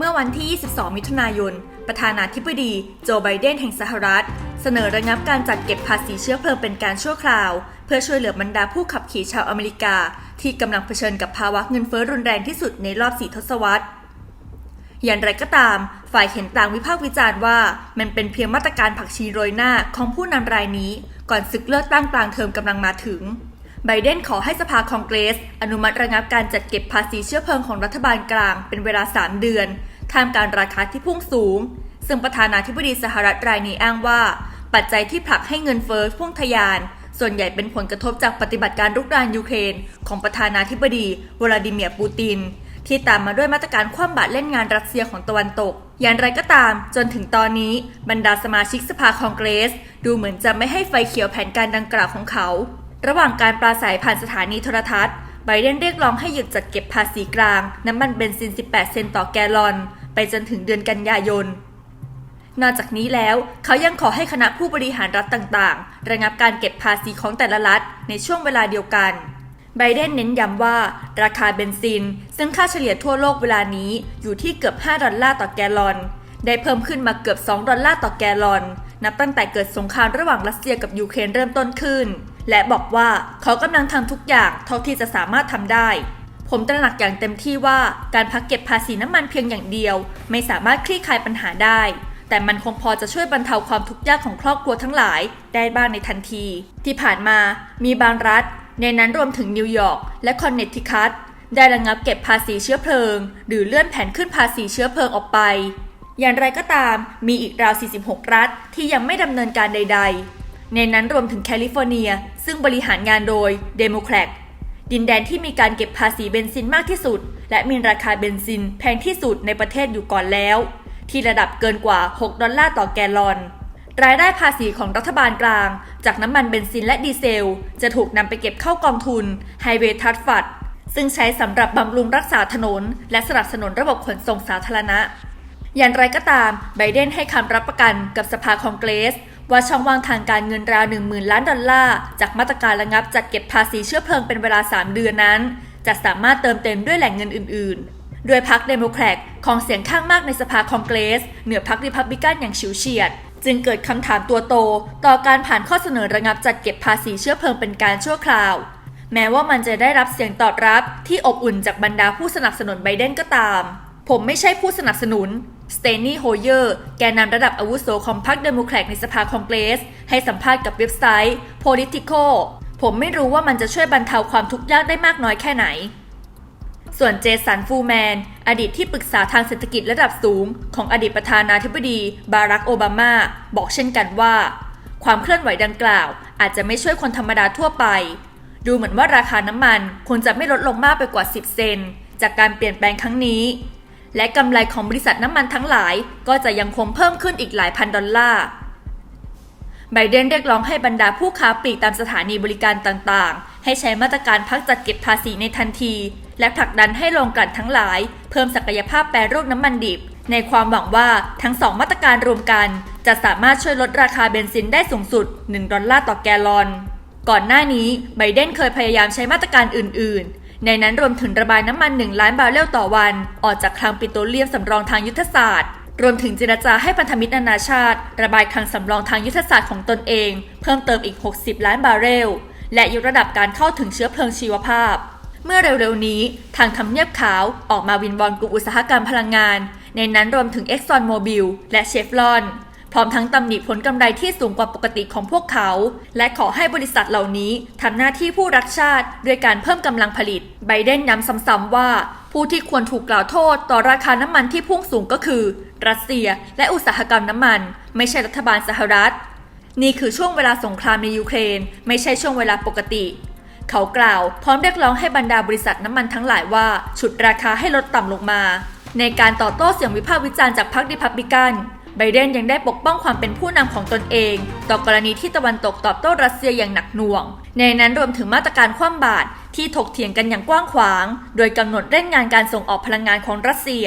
เมื่อวันที่ 22 มิถุนายน ประธานาธิบดีโจไบเดนแห่งสหรัฐ เสนอระงับการจัดเก็บภาษีเชื้อเพลิงเป็นการชั่วคราว เพื่อช่วยเหลือบรรดาผู้ขับขี่ชาวอเมริกา ที่กำลังเผชิญกับภาวะเงินเฟ้อรุนแรงที่สุดในรอบสี่ทศวรรษอย่างไรก็ตาม ฝ่ายเห็นต่างวิพากษ์วิจารณ์ว่า มันเป็นเพียงมาตรการผักชีโรยหน้าของผู้นำรายนี้ ก่อนศึกเลือกตั้งกลางเทอมกำลังมาถึง ไบเดนขอให้สภาคองเกรส อนุมัติระงับการจัดเก็บภาษีเชื้อเพลิงของรัฐบาลกลางเป็นเวลา 3 เดือนท่ามกลางราคาที่พุ่งสูง ซึ่งประธานาธิบดีสหรัฐรายนี้อ้างว่า ปัจจัยที่ผลักให้เงินเฟ้อพุ่งทะยาน ส่วนใหญ่เป็นผลกระทบจากปฏิบัติการรุกรานยูเครน ของประธานาธิบดีวลาดิเมียร์ปูติน ที่ตามมาด้วยมาตรการคว่ำบาตรเล่นงานรัสเซียของตะวันตก อย่างไรก็ตาม จนถึงตอนนี้บรรดาสมาชิกสภาคองเกรส ดูเหมือนจะไม่ให้ไฟเขียวแผนการดังกล่าวของเขา ระหว่างการปราศัยผ่านสถานีโทรทัศน์ไบเดนเรียกร้องให้หยุดจัดเก็บภาษีกลาง น้ำมันเบนซิน 18 เซนต์ต่อแกลลอน ไปจนถึงเดือนกันยายน นอกจากนี้แล้วเขายังขอให้คณะผู้บริหารรัฐต่างๆ ระงับการเก็บภาษีของแต่ละรัฐในช่วงเวลาเดียวกันไบเดนเน้นย้ำว่า ราคาเบนซิน ซึ่งค่าเฉลี่ยทั่วโลกเวลานี้อยู่ที่เกือบ 5 ดอลลาร์ต่อแกลลอน ได้เพิ่มขึ้นมาเกือบ 2 ดอลลาร์ต่อแกลลอน นับตั้งแต่เกิดสงครามระหว่างรัสเซียกับยูเครนเริ่มต้นขึ้น และบอกว่าเขากำลังทำทุกอย่างเท่าที่จะสามารถทำได้ ผมตระหนักอย่างเต็มที่ว่าการพักเก็บภาษีน้ำมันเพียงอย่างเดียว ไม่สามารถคลี่คลายปัญหาได้ แต่มันคงพอจะช่วยบรรเทาความทุกข์ยากของครอบครัวทั้งหลายได้บ้างในทันที ที่ผ่านมามีบางรัฐ ในนั้นรวมถึงนิวยอร์กและคอนเนตทิคัตได้ระงับเก็บภาษีเชื้อเพลิง หรือเลื่อนแผนขึ้นภาษีเชื้อเพลิงออกไป อย่างไรก็ตาม มีอีกราว 46 รัฐที่ยังไม่ดำเนินการใด ๆ ในนั้นรวมถึงแคลิฟอร์เนีย ซึ่งบริหารงานโดยเดโมแครตดินแดนที่มีการเก็บภาษีเบนซินมากที่สุด และมีราคาเบนซินแพงที่สุดในประเทศอยู่ก่อนแล้ว ที่ระดับเกินกว่า 6 ดอลลาร์ต่อแกลลอน รายได้ภาษีของรัฐบาลกลาง จากน้ำมันเบนซินและดีเซล จะถูกนำไปเก็บเข้ากองทุน Highway t r u s t Fund ซึ่งใช้สำหรับบำรุงรักษาถนน และสนับสนุนระบบขนส่งสาธารณะ อย่างไรก็ตามไบเดนให้คำรับประกันกับสภาคองเกรส ว่าช่องว่างทางการเงินราว 10,000 ล้านดอลลาร์ จากมาตรการระงับจัดเก็บภาษีเชื้อเพลิงเป็นเวลา 3 เดือนนั้น จะสามารถเติมเต็มด้วยแหล่งเงินอื่น ๆ โดยพรรคเดโมแครตของเสียงข้างมากในสภาคองเกรส เหนือพรรคริพับลิกันอย่างฉิวเฉียด จึงเกิดคำถามตัวโต ต่อการผ่านข้อเสนอระงับจัดเก็บภาษีเชื้อเพลิงเป็นการชั่วคราว แม้ว่ามันจะได้รับเสียงตอบรับที่อบอุ่นจากบรรดาผู้สนับสนุนไบเดนก็ตาม ผมไม่ใช่ผู้สนับสนุน สเตนนี่โฮเยอร์แกนนำระดับอาวุโสของพรรคเดโมแครตในสภาคองเกรส ให้สัมภาษณ์กับเว็บไซต์ Politico ผมไม่รู้ว่ามันจะช่วยบรรเทาความทุกข์ยากได้มากน้อยแค่ไหน ส่วนเจสันฟูแมน อดีตที่ปรึกษาทางเศรษฐกิจระดับสูง ของอดีตประธานาธิบดี บารักโอบามา บอกเช่นกันว่า ความเคลื่อนไหวดังกล่าว อาจจะไม่ช่วยคนธรรมดาทั่วไป ดูเหมือนว่าราคาน้ำมันคงจะไม่ลดลงมากไปกว่า 10 เซน จากการเปลี่ยนแปลงครั้งนี้ และกำไรของบริษัทน้ำมันทั้งหลายก็จะยังคงเพิ่มขึ้นอีกหลายพันดอลลาร์ไบเดนเรียกร้องให้บรรดาผู้ค้าปลีกตามสถานีบริการต่างๆ ให้ใช้มาตรการพักจัดเก็บภาษีในทันที และผลักดันให้โรงกลั่นทั้งหลาย เพิ่มศักยภาพแปรรูปน้ำมันดิบ ในความหวังว่าทั้งสองมาตรการรวมกัน จะสามารถช่วยลดราคาเบนซินได้สูงสุด 1 ดอลลาร์ต่อแกลลอน ก่อนหน้านี้ไบเดนเคยพยายามใช้มาตรการอื่นๆ ในนั้นรวมถึงระบายน้ำมัน 1 ล้านบาร์เรลต่อวัน ออกจากคลังปิโตรเลียมสำรองทางยุทธศาสตร์ รวมถึงเจรจาให้พันธมิตรนานาชาติ ระบายคลังสำรองทางยุทธศาสตร์ของตนเอง เพิ่มเติมอีก 60 ล้านบาร์เรล และยกระดับการเข้าถึงเชื้อเพลิงชีวภาพ เมื่อเร็วๆนี้ ทางทำเนียบขาวออกมาวินวอนกลุ่มอุตสาหกรรมพลังงาน ในนั้นรวมถึง Exxon Mobil และเชฟรอน พร้อมทั้งตำหนิผลกำไรที่สูงกว่าปกติของพวกเขา และขอให้บริษัทเหล่านี้ทำหน้าที่ผู้รักชาติ ด้วยการเพิ่มกำลังผลิต ไบเดนย้ำซ้ำๆว่า ผู้ที่ควรถูกกล่าวโทษต่อราคาน้ำมันที่พุ่งสูงก็คือ รัสเซีย และอุตสาหกรรมน้ำมัน ไม่ใช่รัฐบาลสหรัฐ นี่คือช่วงเวลาสงครามในยูเครน ไม่ใช่ช่วงเวลาปกติ เขากล่าว พร้อมเรียกร้องให้บรรดาบริษัทน้ำมันทั้งหลายว่าฉุดราคาให้ลดต่ำลงมา ในการต่อโต้เสียงวิพากษ์วิจารณ์จากพรรคริพับลิกัน ไบเดนยังได้ปกป้องความเป็นผู้นำของตนเอง ต่อกรณีที่ตะวันตกตอบโต้รัสเซียอย่างหนักหน่วง ในนั้นรวมถึงมาตรการคว่ำบาตรที่ถกเถียงกันอย่างกว้างขวาง โดยกำหนดเร่งงานการส่งออกพลังงานของรัสเซีย